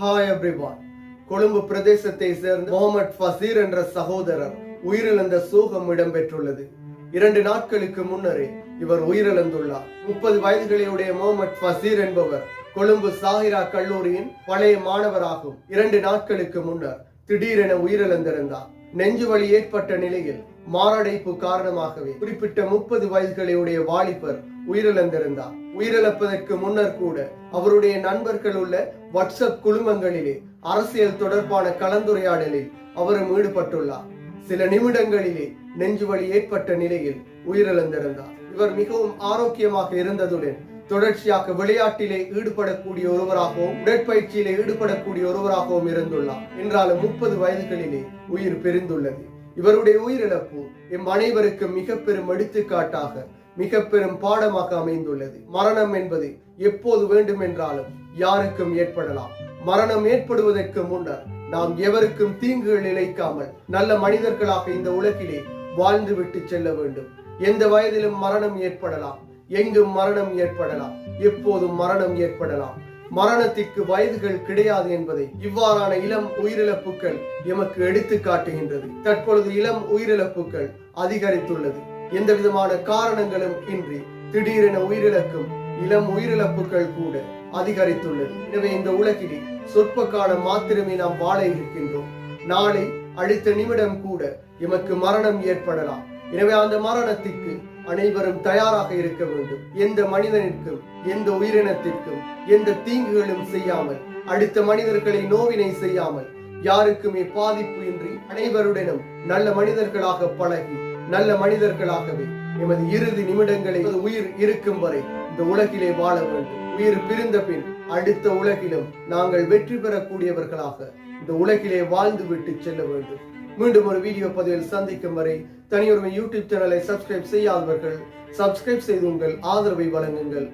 Hi everyone Colombo பிரதேசத்தை சேர்ந்த முகமது ஃபசீர் என்ற சகோதரர் உயிரிழந்த சோகம் இடம்பெற்றுள்ளது. இரண்டு நாட்களுக்கு முன்னரே இவர் உயிரிழந்துள்ளார். முப்பது வயதுகளையுடைய முகமது ஃபசீர் என்பவர் கொழும்பு சாகிரா கல்லூரியின் பழைய மாணவராகும். இரண்டு நாட்களுக்கு முன்னர் திடீரென உயிரிழந்திருந்தார். நெஞ்சு வலி ஏற்பட்ட நிலையில் மாரடைப்பு காரணமாகவே குறிப்பிட்ட முப்பது வயதுகளையுடைய வாலிபர் உயிரிழந்திருந்தார். உயிரிழப்பதற்கு முன்னர் கூட அவருடைய நண்பர்கள் உள்ள வாட்ஸ்அப் குழுமங்களிலே அரசியல் தொடர்பான கலந்துரையாடலில் அவரும் ஈடுபட்டுள்ளார். சில நிமிடங்களிலே நெஞ்சுவலி ஏற்பட்ட நிலையில் உயிரிழந்திருந்தார். இவர் மிகவும் ஆரோக்கியமாக இருந்ததுடன் தொடர்ச்சியாக விளையாட்டிலே ஈடுபடக்கூடிய ஒருவராகவும் உடற்பயிற்சியிலே ஈடுபடக்கூடிய ஒருவராகவும் இருந்துள்ளார். என்றாலும் முப்பது வயதுகளிலே உயிர் பிரிந்துள்ளது. இவருடைய உயிரிழப்பு எம் அனைவருக்கும் மிக பெரும் எடுத்துக்காட்டாக மிக பெரும் பாடமாக அமைந்துள்ளது. மரணம் என்பது எப்போது வேண்டும் என்றாலும் யாருக்கும் ஏற்படலாம். மரணம் ஏற்படுவதற்கு முன்னர் நாம் எவருக்கும் தீங்குகள் இழைக்காமல் நல்ல மனிதர்களாக இந்த உலகிலே வாழ்ந்து விட்டு செல்ல வேண்டும். எந்த வயதிலும் மரணம் ஏற்படலாம். எங்கும் மரணம் ஏற்படலாம். எப்போதும் மரணம் ஏற்படலாம். மரணத்திற்கு வயதுகள் கிடையாது என்பதை இவ்வாறான இளம் உயிரிழப்புகள் எமக்கு எடுத்து காட்டுகின்றது. தற்பொழுது இளம் உயிரிழப்புகள் அதிகரித்துள்ளது. எந்த விதமான காரணங்களும் இன்றி திடீரென உயிரிழக்கும் இளம் உயிரிழப்புகள் கூட அதிகரித்துள்ளது. எனவே இந்த உலகிலே சொற்ப காலம் மாத்திரமே நாம் வாழ இருக்கின்றோம். நாளை அடுத்த நிமிடம் கூட எமக்கு மரணம் ஏற்படலாம். எனவே அந்த மரணத்திற்கு அனைவரும் தயாராக இருக்க வேண்டும். எந்த மனிதனிற்கும் எந்த உயிரினத்திற்கும் எந்த தீங்குகளும் செய்யாமல் அடுத்த மனிதர்களை நோவினை செய்யாமல் யாருக்குமே பாதிப்பு இன்றி அனைவருடனும் நல்ல மனிதர்களாக பழகி நல்ல மனிதர்களாகவே எமது இறுதி நிமிடங்களை உயிர் இருக்கும் வரை இந்த உலகிலே வாழ வேண்டும். உயிர் பிரிந்த பின் அடுத்த உலகிலும் நாங்கள் வெற்றி பெறக்கூடியவர்களாக இந்த உலகிலே வாழ்ந்து விட்டு செல்ல வேண்டும். மீண்டும் ஒரு வீடியோ பதிவில் சந்திக்கும் வரை தனியொருமை யூடியூப் சேனலை சப்ஸ்கிரைப் செய்யாதவர்கள் சப்ஸ்கிரைப் செய்து உங்கள் ஆதரவை வழங்குங்கள்.